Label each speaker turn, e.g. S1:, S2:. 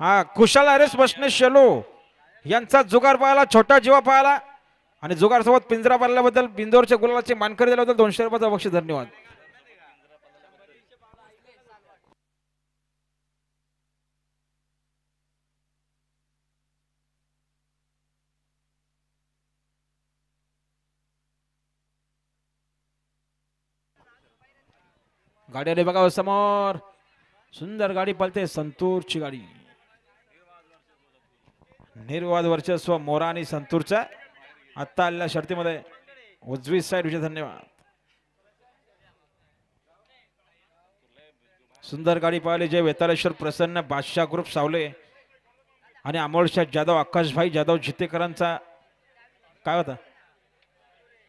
S1: हा कुशाल अरेस बसणे शेलो. यांचा जुगार पाहायला छोटा जीवा पाहायला आणि जुगार सोबत पिंजरा पाहिल्याबद्दल बिंदोरच्या गुलालाचे मानकरी दिल्याबद्दल दोनशे रुपयाचा बक्षीस धन्यवाद. गाडी आली बघा हो समोर. सुंदर गाडी पळते संतूरची गाडी. निर्वाद वर्चस्व मोरा आणि संतूरच्या आत्ता आलेल्या शर्तीमध्ये उजवी साईड विजय धन्यवाद. सुंदर गाडी पाहिली जय वेतालेश्वर प्रसन्न बादशाह ग्रुप सावले आणि अमोलशाह जाधव आकाशभाई जाधव जितेकरांचा काय होता?